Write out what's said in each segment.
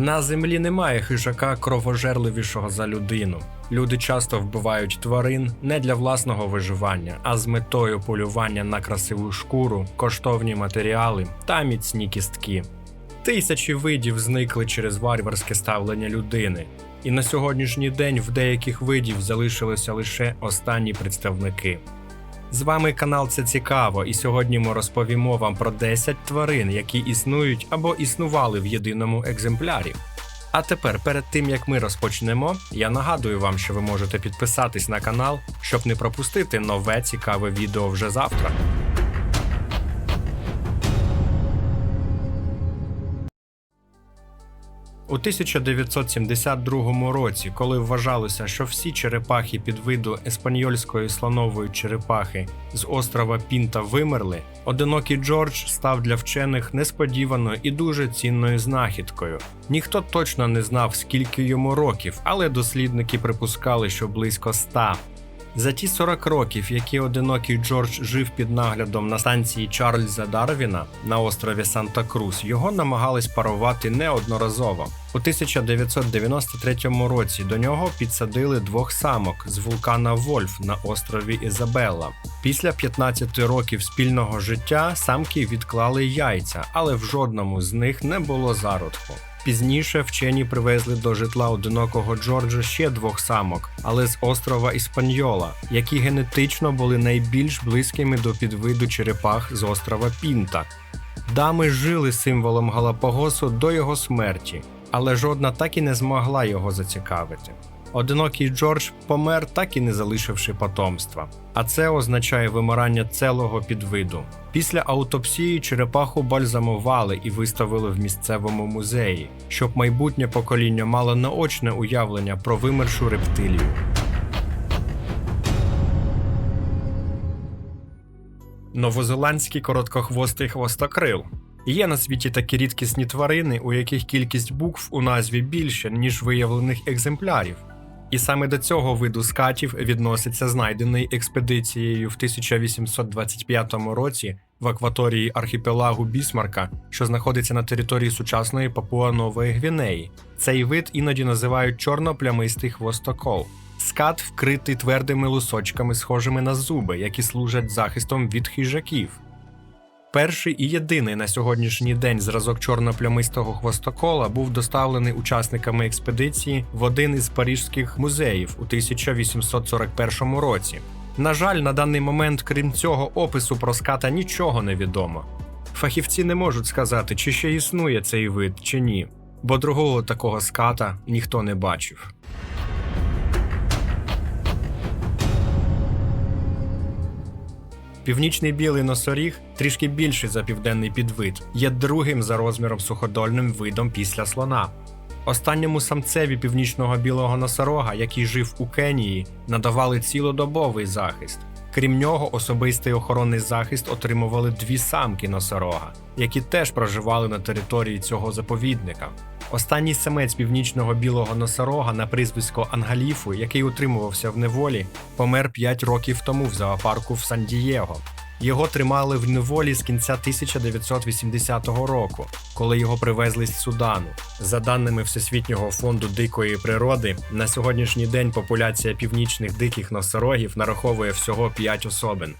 На землі немає хижака кровожерливішого за людину. Люди часто вбивають тварин не для власного виживання, а з метою полювання на красиву шкуру, коштовні матеріали та міцні кістки. Тисячі видів зникли через варварське ставлення людини, і на сьогоднішній день в деяких видів залишилися лише останні представники. З вами канал Це Цікаво, і сьогодні ми розповімо вам про 10 тварин, які існують або існували в єдиному екземплярі. А тепер, перед тим як ми розпочнемо, я нагадую вам, що ви можете підписатись на канал, щоб не пропустити нове цікаве відео вже завтра. У 1972 році, коли вважалося, що всі черепахи підвиду еспаньольської слонової черепахи з острова Пінта вимерли, одинокий Джордж став для вчених несподіваною і дуже цінною знахідкою. Ніхто точно не знав, скільки йому років, але дослідники припускали, що близько ста. За ті 40 років, які одинокий Джордж жив під наглядом на станції Чарльза Дарвіна на острові Санта-Крус, його намагались парувати неодноразово. У 1993 році до нього підсадили двох самок з вулкана Вольф на острові Ізабелла. Після 15 років спільного життя самки відклали яйця, але в жодному з них не було зародку. Пізніше вчені привезли до житла одинокого Джорджа ще двох самок, але з острова Іспаньола, які генетично були найбільш близькими до підвиду черепах з острова Пінта. Дами жили символом Галапагосу до його смерті, але жодна так і не змогла його зацікавити. Одинокий Джордж помер, так і не залишивши потомства. А це означає вимирання цілого підвиду. Після аутопсії черепаху бальзамували і виставили в місцевому музеї, щоб майбутнє покоління мало наочне уявлення про вимершу рептилію. Новозеландський короткохвостий хвостокрил. Є на світі такі рідкісні тварини, у яких кількість букв у назві більше, ніж виявлених екземплярів. І саме до цього виду скатів відноситься знайдений експедицією в 1825 році в акваторії архіпелагу Бісмарка, що знаходиться на території сучасної Папуа Нової Гвінеї. Цей вид іноді називають чорноплямистий хвостокол. Скат вкритий твердими лусочками, схожими на зуби, які служать захистом від хижаків. Перший і єдиний на сьогоднішній день зразок чорноплямистого хвостокола був доставлений учасниками експедиції в один із парижських музеїв у 1841 році. На жаль, на даний момент, крім цього опису про ската, нічого не відомо. Фахівці не можуть сказати, чи ще існує цей вид, чи ні, бо другого такого ската ніхто не бачив. Північний білий носоріг, трішки більший за південний підвид, є другим за розміром суходольним видом після слона. Останньому самцеві північного білого носорога, який жив у Кенії, надавали цілодобовий захист. Крім нього, особистий охоронний захист отримували дві самки носорога, які теж проживали на території цього заповідника. Останній самець північного білого носорога на прізвисько Ангаліфу, який утримувався в неволі, помер 5 років тому в зоопарку в Сан-Дієго. Його тримали в неволі з кінця 1980 року, коли його привезли з Судану. За даними Всесвітнього фонду дикої природи, на сьогоднішній день популяція північних диких носорогів нараховує всього 5 особин.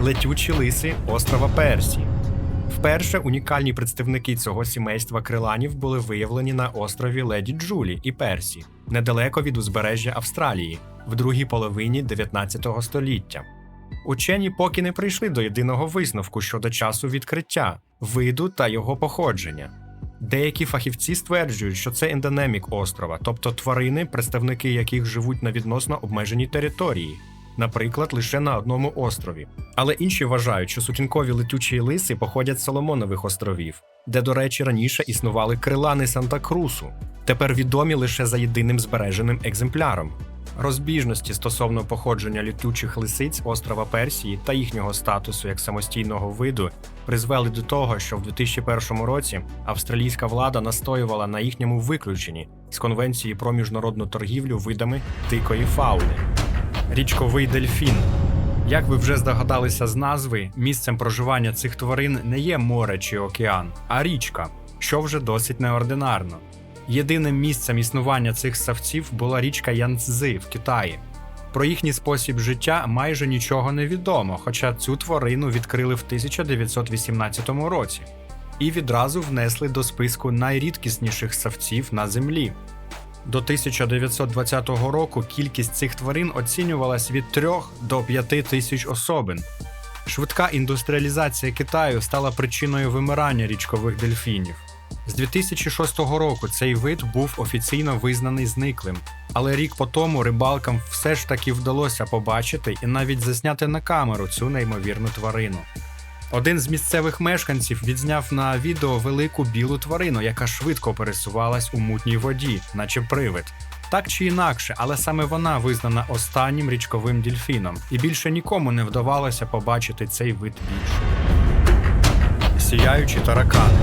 Летючі лиси острова Персі. Вперше унікальні представники цього сімейства криланів були виявлені на острові Леді Джулі і Персі, недалеко від узбережжя Австралії, в другій половині 19 століття. Учені поки не прийшли до єдиного висновку щодо часу відкриття, виду та його походження. Деякі фахівці стверджують, що це ендемік острова, тобто тварини, представники яких живуть на відносно обмеженій території, наприклад, лише на одному острові. Але інші вважають, що сутінкові летючі лиси походять з Соломонових островів, де, до речі, раніше існували крилани Санта-Крусу, тепер відомі лише за єдиним збереженим екземпляром. Розбіжності стосовно походження літучих лисиць острова Персії та їхнього статусу як самостійного виду призвели до того, що в 2001 році австралійська влада настоювала на їхньому виключенні з конвенції про міжнародну торгівлю видами дикої фауни. Річковий дельфін. Як ви вже здогадалися з назви, місцем проживання цих тварин не є море чи океан, а річка. що вже досить неординарно. Єдиним місцем існування цих савців була річка Янцзи в Китаї. Про їхній спосіб життя майже нічого не відомо, хоча цю тварину відкрили в 1918 році і відразу внесли до списку найрідкісніших савців на землі. До 1920 року кількість цих тварин оцінювалась від 3 до 5 тисяч особин. Швидка індустріалізація Китаю стала причиною вимирання річкових дельфінів. З 2006 року цей вид був офіційно визнаний зниклим, але рік по тому рибалкам все ж таки вдалося побачити і навіть засняти на камеру цю неймовірну тварину. Один з місцевих мешканців відзняв на відео велику білу тварину, яка швидко пересувалась у мутній воді, наче привид. Так чи інакше, але саме вона визнана останнім річковим дельфіном, і більше нікому не вдавалося побачити цей вид більше. Сіяючі таракани.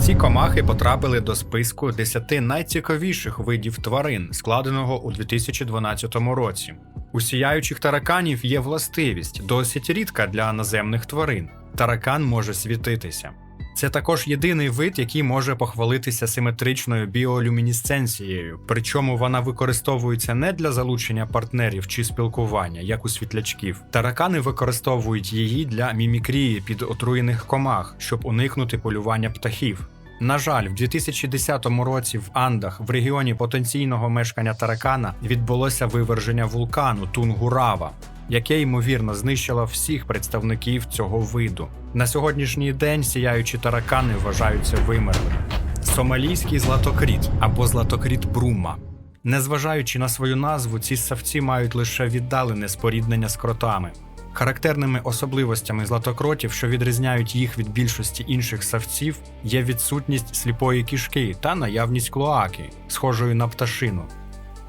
Ці комахи потрапили до списку 10 найцікавіших видів тварин, складеного у 2012 році. У сіяючих тараканів є властивість, досить рідка для наземних тварин. Таракан може світитися. Це також єдиний вид, який може похвалитися симетричною біолюмінесценцією, причому вона використовується не для залучення партнерів чи спілкування, як у світлячків. Таракани використовують її для мімікрії під отруєних комах, щоб уникнути полювання птахів. На жаль, в 2010 році в Андах, в регіоні потенційного мешкання таракана, відбулося виверження вулкану Тунгурава, яке ймовірно знищило всіх представників цього виду. На сьогоднішній день сіяючі таракани вважаються вимерлими. Сомалійський златокріт або златокріт брума. Незважаючи на свою назву, ці савці мають лише віддалене споріднення з кротами. Характерними особливостями златокротів, що відрізняють їх від більшості інших савців, є відсутність сліпої кішки та наявність клоаки, схожої на пташину.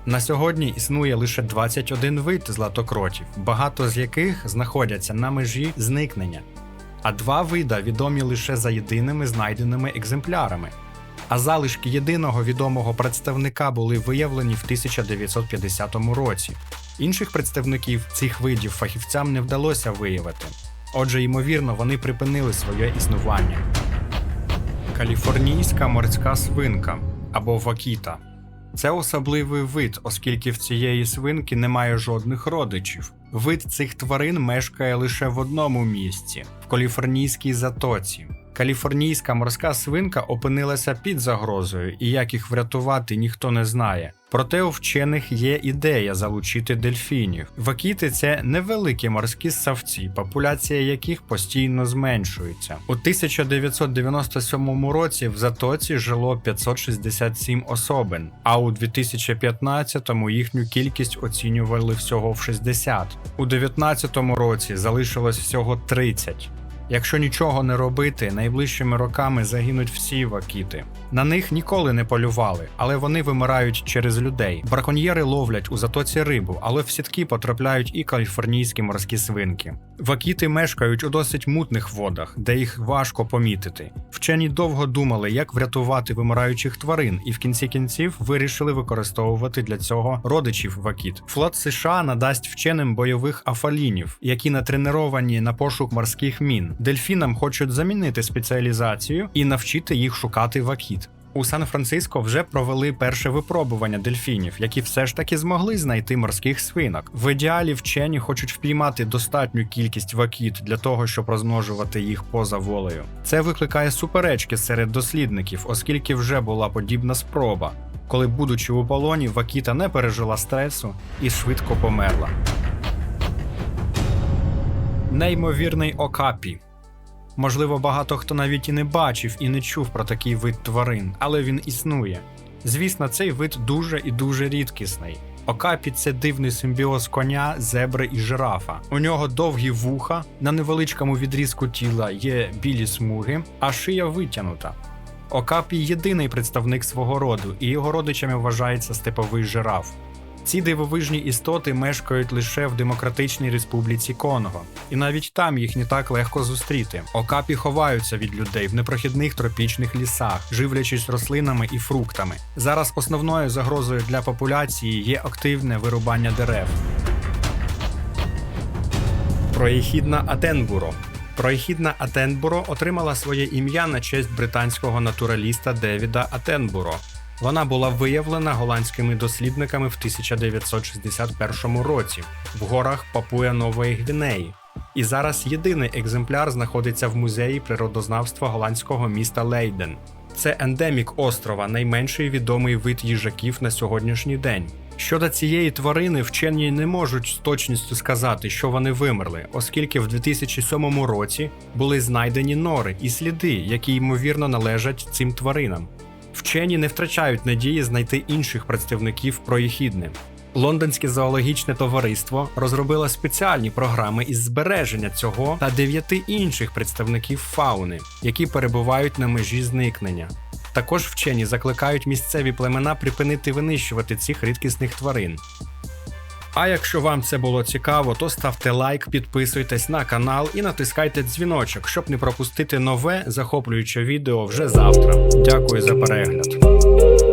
На сьогодні існує лише 21 вид златокротів, багато з яких знаходяться на межі зникнення, а два вида відомі лише за єдиними знайденими екземплярами. А залишки єдиного відомого представника були виявлені в 1950 році. Інших представників цих видів фахівцям не вдалося виявити. Отже, ймовірно, вони припинили своє існування. Каліфорнійська морська свинка або вакіта. Це особливий вид, оскільки в цієї свинки немає жодних родичів. Вид цих тварин мешкає лише в одному місці в каліфорнійській затоці. Каліфорнійська морська свинка опинилася під загрозою, і як їх врятувати ніхто не знає. Проте у вчених є ідея залучити дельфінів. Вакіти це невеликі морські ссавці, популяція яких постійно зменшується. У 1997 році в затоці жило 567 особин, а у 2015-му їхню кількість оцінювали всього в 60. У 2019 році залишилось всього 30. Якщо нічого не робити, найближчими роками загинуть всі вакіти. На них ніколи не полювали, але вони вимирають через людей. Браконьєри ловлять у затоці рибу, але в сітки потрапляють і каліфорнійські морські свинки. Вакіти мешкають у досить мутних водах, де їх важко помітити. Вчені довго думали, як врятувати вимираючих тварин, і в кінці кінців вирішили використовувати для цього родичів вакіт. Флот США надасть вченим бойових афалінів, які натреновані на пошук морських мін. Дельфінам хочуть замінити спеціалізацію і навчити їх шукати вакіт. У Сан-Франциско вже провели перше випробування дельфінів, які все ж таки змогли знайти морських свинок. В ідеалі вчені хочуть впіймати достатню кількість вакіт для того, щоб розмножувати їх поза волею. Це викликає суперечки серед дослідників, оскільки вже була подібна спроба, коли, будучи у полоні, вакіта не пережила стресу і швидко померла. Неймовірний окапі. Можливо, багато хто навіть і не бачив і не чув про такий вид тварин, але він існує. Звісно, цей вид дуже і дуже рідкісний. Окапі це дивний симбіоз коня, зебри і жирафа. У нього довгі вуха, на невеличкому відрізку тіла є білі смуги, а шия витягнута. Окапі єдиний представник свого роду, і його родичами вважається степовий жираф. Ці дивовижні істоти мешкають лише в Демократичній Республіці Конго, і навіть там їх не так легко зустріти. Окапі ховаються від людей в непрохідних тропічних лісах, живлячись рослинами і фруктами. Зараз основною загрозою для популяції є активне вирубання дерев. Проєхідна Атенбуро Проїхідна Атенбуро отримала своє ім'я на честь британського натураліста Девіда Атенбуро. Вона була виявлена голландськими дослідниками в 1961 році в горах Папуя Нової Гвінеї. І зараз єдиний екземпляр знаходиться в музеї природознавства голландського міста Лейден. Це ендемік острова, найменший відомий вид їжаків на сьогоднішній день. Щодо цієї тварини, вчені не можуть з точністю сказати, що вони вимерли, оскільки в 2007 році були знайдені нори і сліди, які ймовірно належать цим тваринам. Вчені не втрачають надії знайти інших представників проїхідним. Лондонське зоологічне товариство розробило спеціальні програми із збереження цього та дев'яти інших представників фауни, які перебувають на межі зникнення. Також вчені закликають місцеві племена припинити винищувати цих рідкісних тварин. А якщо вам це було цікаво, то ставте лайк, підписуйтесь на канал і натискайте дзвіночок, щоб не пропустити нове захоплююче відео вже завтра. Дякую за перегляд.